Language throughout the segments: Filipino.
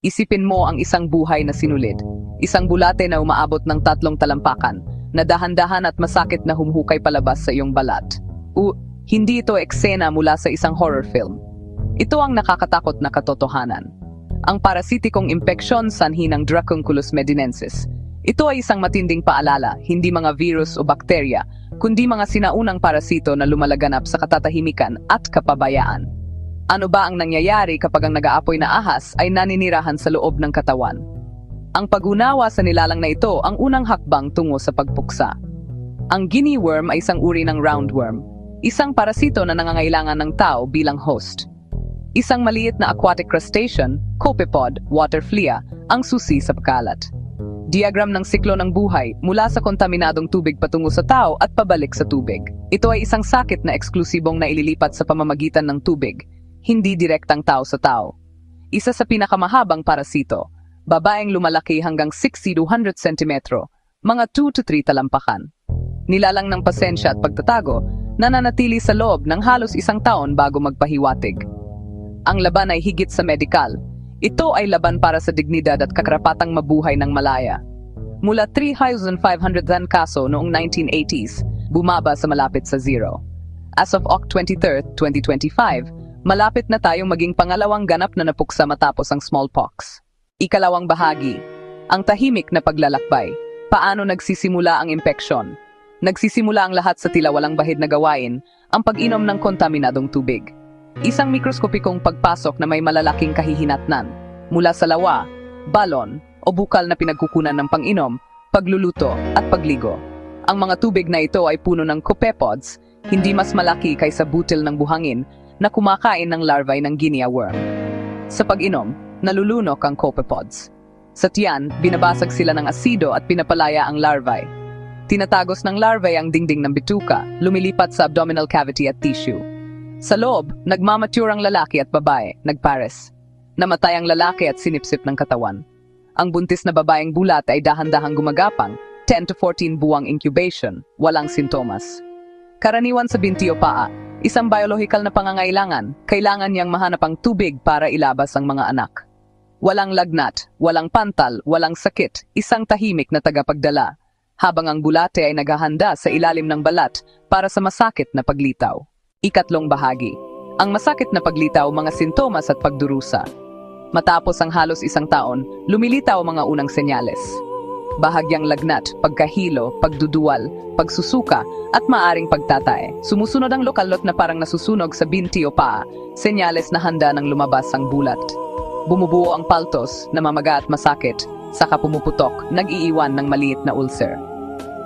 Isipin mo ang isang buhay na sinulid. Isang bulate na umaabot ng tatlong talampakan, na dahan-dahan at masakit na humhukay palabas sa iyong balat. U, hindi ito eksena mula sa isang horror film. Ito ang nakakatakot na katotohanan. Ang parasitikong impeksyon sanhi ng Dracunculus medinensis. Ito ay isang matinding paalala, hindi mga virus o bakterya, kundi mga sinaunang parasito na lumalaganap sa katatahimikan at kapabayaan. Ano ba ang nangyayari kapag ang nag-aapoy na ahas ay naninirahan sa loob ng katawan? Ang pag-unawa sa nilalang na ito ang unang hakbang tungo sa pagpuksa. Ang guinea worm ay isang uri ng roundworm, isang parasito na nangangailangan ng tao bilang host. Isang maliit na aquatic crustacean, copepod, water flea, ang susi sa pagkalat. Diagram ng siklo ng buhay mula sa kontaminadong tubig patungo sa tao at pabalik sa tubig. Ito ay isang sakit na eksklusibong na ililipat sa pamamagitan ng tubig, hindi direktang tao sa tao. Isa sa pinakamahabang parasito, babaeng lumalaki hanggang 60 to 100 cm, mga 2 to 3 talampakan. Nilalang ng pasensya at pagtatago, nananatili sa loob ng halos isang taon bago magpahiwatig. Ang laban ay higit sa medikal. Ito ay laban para sa dignidad at kakarapatang mabuhay ng Malaya. Mula 3,500 kaso noong 1980s, bumaba sa malapit sa zero. As of Oct 23, 2025, malapit na tayong maging pangalawang ganap na napuksa matapos ang smallpox. Ikalawang bahagi, ang tahimik na paglalakbay. Paano nagsisimula ang impeksyon? Nagsisimula ang lahat sa tila walang bahid na gawain, ang pag-inom ng kontaminadong tubig. Isang mikroskopikong pagpasok na may malalaking kahihinatnan, mula sa lawa, balon, o bukal na pinagkukunan ng pang-inom, pagluluto, at pagligo. Ang mga tubig na ito ay puno ng copepods, hindi mas malaki kaysa butil ng buhangin na kumakain ng larvae ng guinea worm. Sa pag-inom, nalulunok ang copepods. Sa tiyan, binabasag sila ng asido at pinapalaya ang larvae. Tinatagos ng larvae ang dingding ng bituka, lumilipat sa abdominal cavity at tissue. Sa loob, nagmamature ang lalaki at babae, nagpares. Namatay ang lalaki at sinipsip ng katawan. Ang buntis na babaeng bulat ay dahan-dahang gumagapang, 10 to 14 buwang incubation, walang sintomas. Karaniwan sa binti o paa, isang biological na pangangailangan, kailangan niyang mahanap ang tubig para ilabas ang mga anak. Walang lagnat, walang pantal, walang sakit, isang tahimik na tagapagdala, habang ang bulate ay naghahanda sa ilalim ng balat para sa masakit na paglitaw. Ikatlong bahagi. Ang masakit na paglitaw, mga sintomas at pagdurusa. Matapos ang halos isang taon, lumilitaw ang mga unang senyales. Bahagyang lagnat, pagkahilo, pagduduwal, pagsusuka, at maaring pagtatae. Sumusunod ang lokalot na parang nasusunog sa binti o paa, senyales na handa ng lumabas ang bulat. Bumubuo ang paltos, namamaga at masakit, saka pumuputok, nag-iiwan ng maliit na ulcer.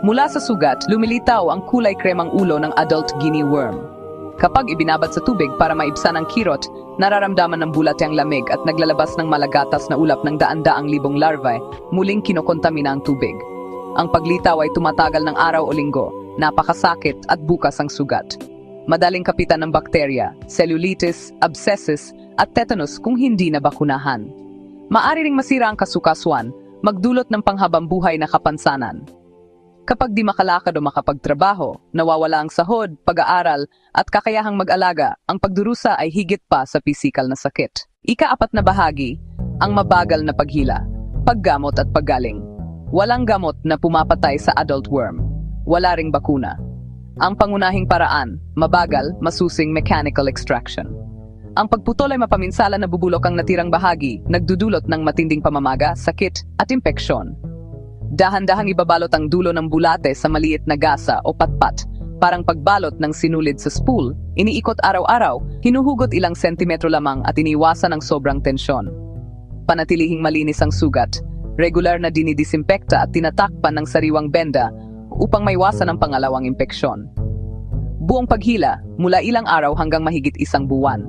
Mula sa sugat, lumilitaw ang kulay kremang ulo ng adult guinea worm. Kapag ibinabad sa tubig para maibsan ang kirot, nararamdaman ng bulat ang lamig at naglalabas ng malagatas na ulap ng daan-daang libong larvae, muling kinokontamina ang tubig. Ang paglitaw ay tumatagal ng araw o linggo, napakasakit at bukas ang sugat. Madaling kapitan ng bakterya, cellulitis, abscesses, at tetanus kung hindi nabakunahan. Maari ring masira ang kasukasuan, magdulot ng panghabang buhay na kapansanan. Kapag di makalakad o makapagtrabaho, nawawala ang sahod, pag-aaral, at kakayahang mag-alaga, ang pagdurusa ay higit pa sa pisikal na sakit. Ika-apat na bahagi, ang mabagal na paghila, paggamot at paggaling. Walang gamot na pumapatay sa adult worm. Wala ring bakuna. Ang pangunahing paraan, mabagal, masusing mechanical extraction. Ang pagputol ay mapaminsala na bubulok ang natirang bahagi, nagdudulot ng matinding pamamaga, sakit, at impeksyon. Dahan-dahang ibabalot ang dulo ng bulate sa maliit na gasa o patpat. Parang pagbalot ng sinulid sa spool, iniikot araw-araw, hinuhugot ilang sentimetro lamang at iniwasan ang sobrang tensyon. Panatilihing malinis ang sugat, regular na dinidisimpekta at tinatakpan ng sariwang benda upang maiwasan ang pangalawang impeksyon. Buong paghila, mula ilang araw hanggang mahigit isang buwan.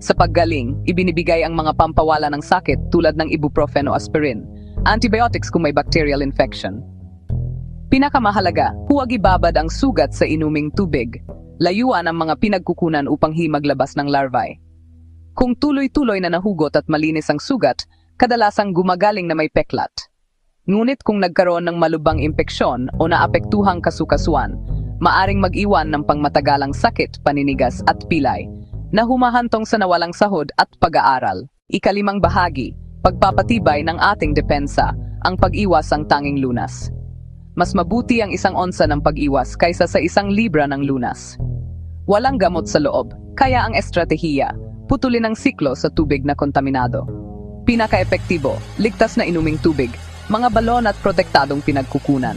Sa paggaling, ibinibigay ang mga pampawala ng sakit tulad ng ibuprofen o aspirin, antibiotics kung may bacterial infection. Pinakamahalaga, huwag ibabad ang sugat sa inuming tubig. Layuan ang mga pinagkukunan upang himaglabas ng larvae. Kung tuloy-tuloy na nahugot at malinis ang sugat, kadalasang gumagaling na may peklat. Ngunit kung nagkaroon ng malubang impeksyon o naapektuhang kasukasuan, maaring mag-iwan ng pangmatagalang sakit, paninigas at pilay, na humahantong sa nawalang sahod at pag-aaral. Ikalimang bahagi, pagpapatibay ng ating depensa, ang pag-iwas ang tanging lunas. Mas mabuti ang isang onsa ng pag-iwas kaysa sa isang libra ng lunas. Walang gamot sa loob, kaya ang estratehiya, putulin ang siklo sa tubig na kontaminado. Pinaka-epektibo, ligtas na inuming tubig, mga balon at protektadong pinagkukunan.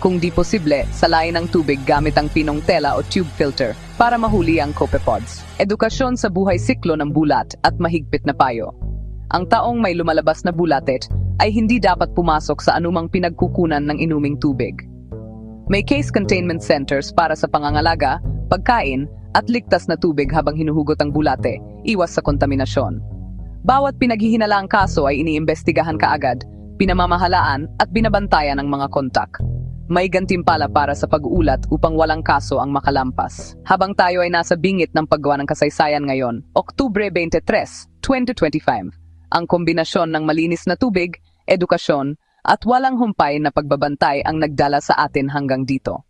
Kung di posible, salayin ang tubig gamit ang pinong tela o tube filter para mahuli ang copepods. Edukasyon sa buhay siklo ng bulat at mahigpit na payo. Ang taong may lumalabas na bulatet ay hindi dapat pumasok sa anumang pinagkukunan ng inuming tubig. May case containment centers para sa pangangalaga, pagkain, at ligtas na tubig habang hinuhugot ang bulate, iwas sa kontaminasyon. Bawat pinaghihinalaang kaso ay iniimbestigahan kaagad, pinamamahalaan at binabantayan ang mga kontak. May gantimpala para sa pag-ulat upang walang kaso ang makalampas. Habang tayo ay nasa bingit ng paggawa ng kasaysayan ngayon, Oktubre 23, 2025, ang kombinasyon ng malinis na tubig, edukasyon, at walang humpay na pagbabantay ang nagdala sa atin hanggang dito.